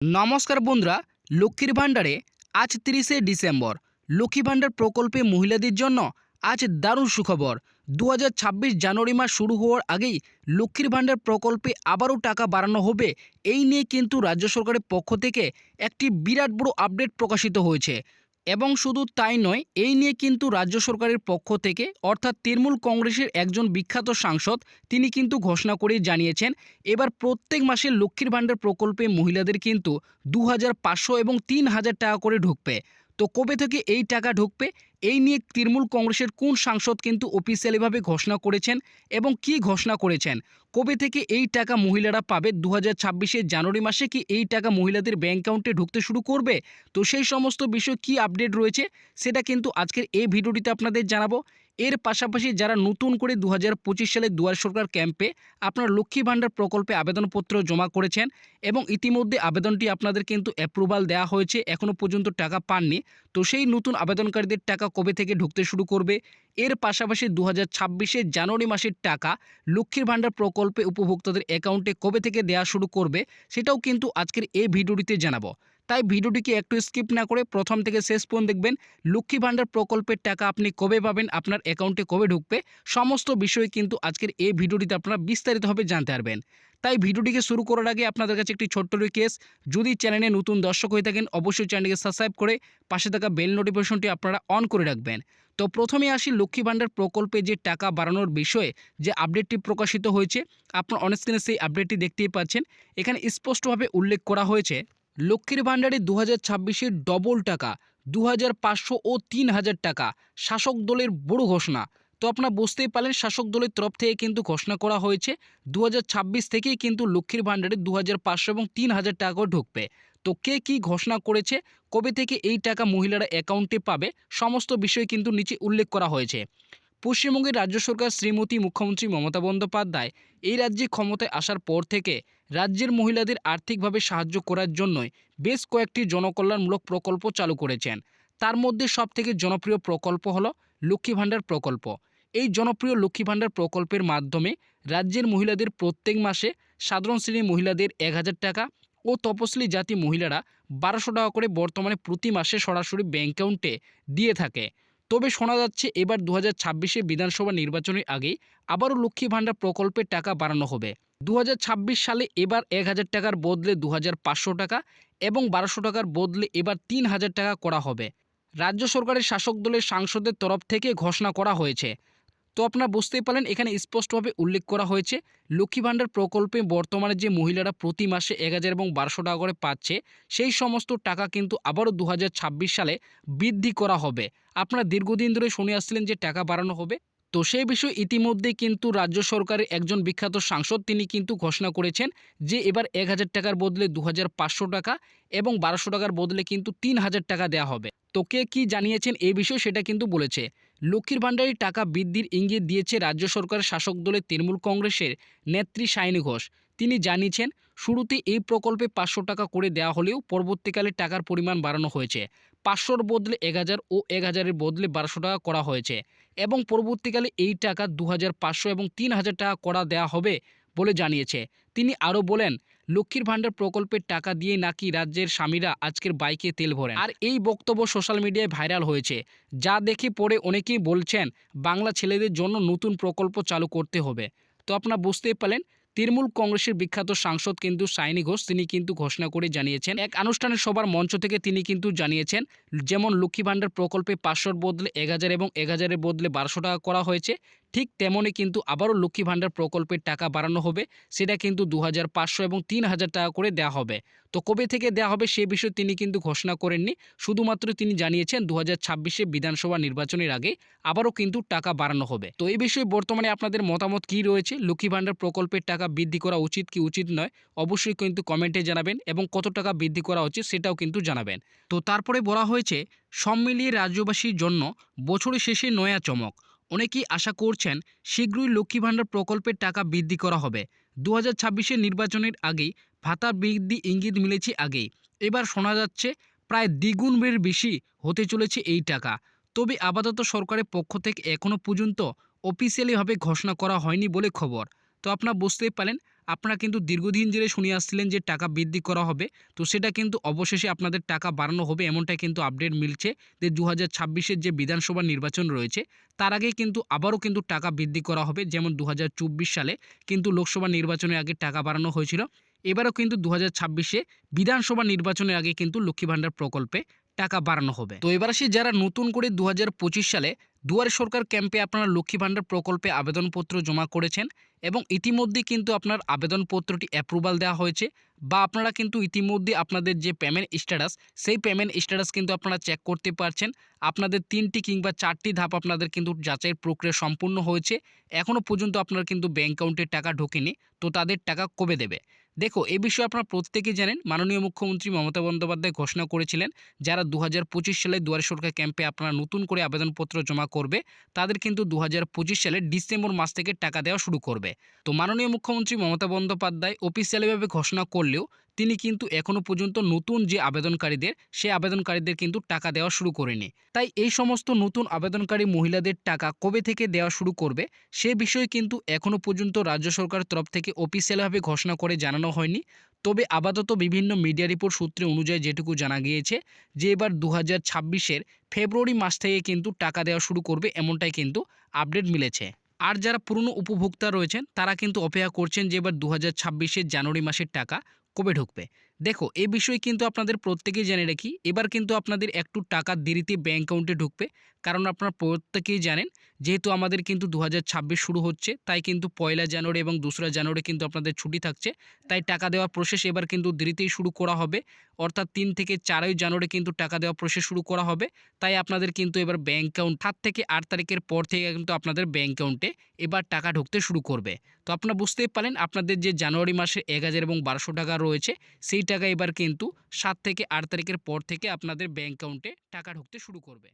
নমস্কার বন্ধুরা, লক্ষ্মীর ভাণ্ডারে আজ তিরিশে ডিসেম্বর। লক্ষ্মী ভাণ্ডার প্রকল্পে মহিলাদের জন্য আজ দারুণ সুখবর। দু হাজার ছাব্বিশ জানুয়ারি মাস শুরু হওয়ার আগেই লক্ষ্মীর ভাণ্ডার প্রকল্পে আবারও টাকা বাড়ানো হবে। এই নিয়ে কিন্তু রাজ্য সরকারের পক্ষ থেকে একটি বিরাট বড় আপডেট প্রকাশিত হয়েছে। এবং শুধু তাই নয়, এই নিয়ে কিন্তু রাজ্য সরকারের পক্ষ থেকে, অর্থাৎ তৃণমূল কংগ্রেসের একজন বিখ্যাত সাংসদ, তিনি কিন্তু ঘোষণা করে জানিয়েছেন, এবার প্রত্যেক মাসে লক্ষ্মীর ভাণ্ডার প্রকল্পে মহিলাদের কিন্তু দু এবং তিন হাজার টাকা করে ঢুকবে। তো কবে থেকে এই টাকা ঢুকবে? এই নিয়ে তৃণমূল কংগ্রেসের কোন সাংসদ কিন্তু অফিসিয়ালিভাবে ঘোষণা করেছেন এবং কি ঘোষণা করেছেন? কবে থেকে এই টাকা মহিলারা পাবে? দু হাজার জানুয়ারি মাসে কি এই টাকা মহিলাদের ব্যাঙ্ক অ্যাকাউন্টে ঢুকতে শুরু করবে? তো সেই সমস্ত বিষয় কি আপডেট রয়েছে? সেটা কিন্তু আজকের এই ভিডিওটিতে আপনাদের জানাব। এর পাশাপাশি যারা নতুন করে দু হাজার পঁচিশ সালে দুয়ার সরকার ক্যাম্পে আপনার লক্ষ্মী ভাণ্ডার প্রকল্পে আবেদনপত্র জমা করেছেন এবং ইতিমধ্যে আবেদনটি আপনাদের কিন্তু অ্যাপ্রুভাল দেওয়া হয়েছে এখনও পর্যন্ত টাকা পাননি। তো সেই নতুন আবেদনকারীদের টাকা কবে থেকে ঢুকতে শুরু করবে? এর পাশাপাশি দু হাজার জানুয়ারি মাসের টাকা লক্ষ্মীর ভাণ্ডার প্রকল্পে উপভোক্তাদের অ্যাকাউন্টে কবে থেকে দেওয়া শুরু করবে, সেটাও কিন্তু আজকের এই ভিডিওটিতে জানাব। তাই ভিডিওটিকে একটু স্কিপ না করে প্রথম থেকে শেষ পর্যন্ত দেখবেন। লক্ষ্মী ভাণ্ডার প্রকল্পের টাকা আপনি কবে পাবেন, আপনার অ্যাকাউন্টে কবে ঢুকবে, সমস্ত বিষয় কিন্তু আজকের এই ভিডিওটিতে আপনারা বিস্তারিতভাবে জানতে পারবেন। তাই ভিডিওটিকে শুরু করার আগে আপনাদের কাছে একটি ছোট্ট রিকোয়েস্ট যদি চ্যানেলে নতুন দর্শক হয়ে থাকেন, অবশ্যই চ্যানেলটিকে সাবস্ক্রাইব করে পাশে থাকা বেল নোটিফিকেশনটি আপনারা অন করে রাখবেন। তো প্রথমে আসি লক্ষ্মী ভাণ্ডার প্রকল্পে যে টাকা বাড়ানোর বিষয়ে যে আপডেটটি প্রকাশিত হয়েছে, আপনার অনস্ক্রিনে সেই আপডেটটি দেখতেই পাচ্ছেন। এখানে স্পষ্টভাবে উল্লেখ করা হয়েছে লক্ষ্মীর ভাণ্ডারে দু হাজার ছাব্বিশের ডবল টাকা দু হাজার পাঁচশো ও তিন হাজার টাকা, শাসক দলের বড় ঘোষণা। তো আপনারা বুঝতেই পারলেন, শাসক দলের তরফ থেকে কিন্তু ঘোষণা করা হয়েছে দু হাজার ছাব্বিশ থেকেই কিন্তু লক্ষ্মীর ভাণ্ডারে দু হাজার পাঁচশো এবং তিন হাজার টাকা করে ঢুকবে। তো কে কি ঘোষণা করেছে, কবে থেকে এই টাকা মহিলারা অ্যাকাউন্টে পাবে, সমস্ত বিষয় কিন্তু নিচে উল্লেখ করা হয়েছে। পশ্চিমবঙ্গের রাজ্য সরকার শ্রীমতী মুখ্যমন্ত্রী মমতা বন্দ্যোপাধ্যায় এই রাজ্যে ক্ষমতায় আসার পর থেকে রাজ্যের মহিলাদের আর্থিকভাবে সাহায্য করার জন্যই বেশ কয়েকটি জনকল্যাণমূলক প্রকল্প চালু করেছেন। তার মধ্যে সবথেকে জনপ্রিয় প্রকল্প হলো লক্ষ্মী ভাণ্ডার প্রকল্প। এই জনপ্রিয় লক্ষ্মী ভাণ্ডার প্রকল্পের মাধ্যমে রাজ্যের মহিলাদের প্রত্যেক মাসে সাধারণ শ্রেণির মহিলাদের এক হাজার টাকা ও তপশিলি জাতি মহিলারা বারোশো টাকা করে বর্তমানে প্রতি মাসে সরাসরি ব্যাঙ্ক অ্যাকাউন্টে দিয়ে থাকে। তবে শোনা যাচ্ছে এবার দু হাজার বিধানসভা নির্বাচনের আগেই আবারও লক্ষ্মী ভাণ্ডার প্রকল্পের টাকা বাড়ানো হবে। দু হাজার ছাব্বিশ সালে এবার এক হাজার টাকার বদলে দু হাজার পাঁচশো টাকা এবং বারোশো টাকার বদলে এবার তিন হাজার টাকা করা হবে। রাজ্য সরকারের শাসক দলের সাংসদের তরফ থেকে ঘোষণা করা হয়েছে। তো আপনারা বুঝতেই পারলেন, এখানে স্পষ্টভাবে উল্লেখ করা হয়েছে, লক্ষ্মী ভাণ্ডার প্রকল্পে বর্তমানে যে মহিলারা প্রতি মাসে এক হাজার এবং বারোশো টাকা করে পাচ্ছে, সেই সমস্ত টাকা কিন্তু আবারও দু হাজার ছাব্বিশ সালে বৃদ্ধি করা হবে। আপনারা দীর্ঘদিন ধরে শুনে আসছিলেন যে টাকা বাড়ানো হবে। তো সেই বিষয়ে ইতিমধ্যে কিন্তু রাজ্য সরকারের একজন বিখ্যাত সাংসদ তিনি কিন্তু ঘোষণা করেছেন যে এবার এক হাজার টাকার বদলে দু হাজার পাঁচশো টাকা এবং বারোশো টাকার বদলে কিন্তু তিন হাজার টাকা দেওয়া হবে। তো কে কী জানিয়েছেন এই বিষয়ে সেটা কিন্তু বলেছে। লক্ষ্মীর ভাণ্ডারে টাকা বৃদ্ধির ইঙ্গিত দিয়েছে রাজ্য সরকারের শাসক দলের তৃণমূল কংগ্রেসের নেত্রী সায়নী ঘোষ। তিনি জানিয়েছেন শুরুতে এই প্রকল্পে পাঁচশো টাকা করে দেওয়া হলেও পরবর্তীকালে টাকার পরিমাণ বাড়ানো হয়েছে। পাঁচশোর বদলে এক হাজার ও এক হাজারের বদলে বারোশো টাকা করা হয়েছে এবং পরবর্তীকালে এই টাকা দু এবং তিন হাজার টাকা করা দেওয়া হবে বলে জানিয়েছে। তিনি আরও বলেন, লক্ষ্মীর ভাণ্ডার প্রকল্পের টাকা দিয়ে নাকি রাজ্যের স্বামীরা আজকের বাইকে তেল ভরেন। আর এই বক্তব্য সোশ্যাল মিডিয়ায় ভাইরাল হয়েছে। যা দেখে পরে অনেকেই বলছেন, বাংলা ছেলেদের জন্য নতুন প্রকল্প চালু করতে হবে। তো আপনারা বুঝতেই পারলেন তৃণমূল কংগ্রেসের বিখ্যাত সাংসদ কিন্তু সাইনি ঘোষ, তিনি কিন্তু ঘোষণা করে জানিয়েছেন, এক আনুষ্ঠানিক সভার মঞ্চ থেকে তিনি কিন্তু জানিয়েছেন, যেমন লক্ষ্মী ভাণ্ডার প্রকল্পে পাঁচশোর বদলে এক হাজার এবং এক হাজারের বদলে বারোশো টাকা করা হয়েছে ঠিক তেমনই কিন্তু আবারও লক্ষ্মী ভাণ্ডার প্রকল্পের টাকা বাড়ানো হবে, সেটা কিন্তু দু হাজার পাঁচশো এবং তিন হাজার টাকা করে দেওয়া হবে। তো কবে থেকে দেওয়া হবে সে বিষয়ে তিনি কিন্তু ঘোষণা করেননি, শুধুমাত্র তিনি জানিয়েছেন দু হাজার ছাব্বিশে বিধানসভা নির্বাচনের আগে আবারও কিন্তু টাকা বাড়ানো হবে। তো এই বিষয়ে বর্তমানে আপনাদের মতামত কী রয়েছে? লক্ষ্মী ভাণ্ডার প্রকল্পের টাকা বৃদ্ধি করা উচিত কি উচিত নয়? অবশ্যই কিন্তু কমেন্টে জানাবেন এবং কত টাকা বৃদ্ধি করা উচিত সেটাও কিন্তু জানাবেন। তো তারপরে বলা হয়েছে, সব মিলিয়ে রাজ্যবাসীর জন্য বছরের শেষে নয়া চমক। অনেকেই আশা করছেন শীঘ্রই লক্ষ্মী ভাণ্ডার প্রকল্পের টাকা বৃদ্ধি করা হবে। দু হাজার নির্বাচনের আগেই ভাতা বৃদ্ধি ইঙ্গিত মিলেছে আগেই। এবার শোনা যাচ্ছে, প্রায় দ্বিগুণের বেশি হতে চলেছে এই টাকা। তবে আপাতত সরকারের পক্ষ থেকে এখনও পর্যন্ত অফিসিয়ালিভাবে ঘোষণা করা হয়নি বলে খবর। তো আপনারা বুঝতেই পারেন আপনারা কিন্তু দীর্ঘদিন ধরে শুনে আসছিলেন যে টাকা বৃদ্ধি করা হবে, তো সেটা কিন্তু অবশেষে আপনাদের টাকা বাড়ানো হবে এমনটাই কিন্তু আপডেট মিলছে যে দু হাজার যে বিধানসভা নির্বাচন রয়েছে, তার আগে কিন্তু আবারও কিন্তু টাকা বৃদ্ধি করা হবে, যেমন দু হাজার চব্বিশ সালে কিন্তু লোকসভা নির্বাচনের আগে টাকা বাড়ানো হয়েছিল, এবারও কিন্তু দু হাজার বিধানসভা নির্বাচনের আগে কিন্তু লক্ষ্মী ভাণ্ডার প্রকল্পে টাকা বাড়ানো হবে। তো এবার আসি যারা নতুন করে দু হাজার পঁচিশ সালে দুয়ারে সরকার ক্যাম্পে আপনারা লক্ষ্মী ভাণ্ডার প্রকল্পে আবেদনপত্র জমা করেছেন এবং ইতিমধ্যে কিন্তু আপনার আবেদনপত্রটি অ্যাপ্রুভাল দেওয়া হয়েছে বা আপনারা কিন্তু ইতিমধ্যে আপনাদের যে পেমেন্ট স্ট্যাটাস সেই পেমেন্ট স্ট্যাটাস কিন্তু আপনারা চেক করতে পারছেন। আপনাদের তিনটি কিংবা চারটি ধাপ আপনাদের কিন্তু যাচাইয়ের প্রক্রিয়া সম্পূর্ণ হয়েছে। এখনও পর্যন্ত আপনার কিন্তু ব্যাঙ্ক অ্যাকাউন্টে টাকা ঢোকেনি, তো তাদের টাকা কবে দেবে? দেখো, এ বিষয়ে আপনারা প্রত্যেকেই জানেন, মাননীয় মুখ্যমন্ত্রী মমতা বন্দ্যোপাধ্যায় ঘোষণা করেছিলেন, যারা দু হাজার পঁচিশ সালে দুয়ারে সরকার ক্যাম্পে আপনারা নতুন করে আবেদনপত্র জমা করবে, তাদের কিন্তু দু হাজার পঁচিশ সালে ডিসেম্বর মাস থেকে টাকা দেওয়া শুরু করবে। তো মাননীয় মুখ্যমন্ত্রী মমতা বন্দ্যোপাধ্যায় অফিসিয়ালিভাবে ঘোষণা করলেও তিনি কিন্তু এখনও পর্যন্ত নতুন যে আবেদনকারীদের, সেই আবেদনকারীদের কিন্তু টাকা দেওয়া শুরু করেনি। তাই এই সমস্ত নতুন আবেদনকারী মহিলাদের টাকা কবে থেকে দেওয়া শুরু করবে, সে বিষয়ে কিন্তু এখনও পর্যন্ত রাজ্য সরকার তরফ থেকে অফিসিয়ালভাবে ঘোষণা করে জানানো হয়নি। তবে আপাতত বিভিন্ন মিডিয়া রিপোর্ট সূত্রে অনুযায়ী যেটুকু জানা গিয়েছে, যে এবার দু হাজার ফেব্রুয়ারি মাস থেকে কিন্তু টাকা দেওয়া শুরু করবে এমনটাই কিন্তু আপডেট মিলেছে। আর যারা পুরনো উপভোক্তা রয়েছেন, তারা কিন্তু অপেক্ষা করছেন যে এবার দু হাজার জানুয়ারি মাসের টাকা কবে ঢুকবে দেখো, এ বিষয়ে কিন্তু আপনাদের প্রত্যেকেই জেনে রাখি। এবার কিন্তু আপনাদের একটু টাকা দেরিতে ব্যাঙ্ক অ্যাকাউন্টে ঢুকবে। কারণ আপনারা প্রত্যেকেই জানেন, যেহেতু আমাদের কিন্তু দু হাজার ছাব্বিশ শুরু হচ্ছে, তাই কিন্তু পয়লা জানুয়ারি এবং দোসরা জানুয়ারি কিন্তু আপনাদের ছুটি থাকছে। তাই টাকা দেওয়ার প্রসেস এবার কিন্তু দেরিতেই শুরু করা হবে। অর্থাৎ তিন থেকে চারই জানুয়ারি কিন্তু টাকা দেওয়া প্রসেস শুরু করা হবে। তাই আপনাদের কিন্তু এবার ব্যাঙ্ক অ্যাকাউন্ট সাত থেকে আট তারিখের পর থেকে কিন্তু আপনাদের ব্যাঙ্ক অ্যাকাউন্টে এবার টাকা ঢুকতে শুরু করবে। তো আপনারা বুঝতেই পারেন, আপনাদের যে জানুয়ারি মাসে এক হাজার এবং বারোশো টাকা রয়েছে, সেই টাকা এবার কিন্তু সাত থেকে আট তারিখের পর থেকে আপনাদের ব্যাঙ্ক অ্যাকাউন্টে টাকা ঢুকতে শুরু করবে।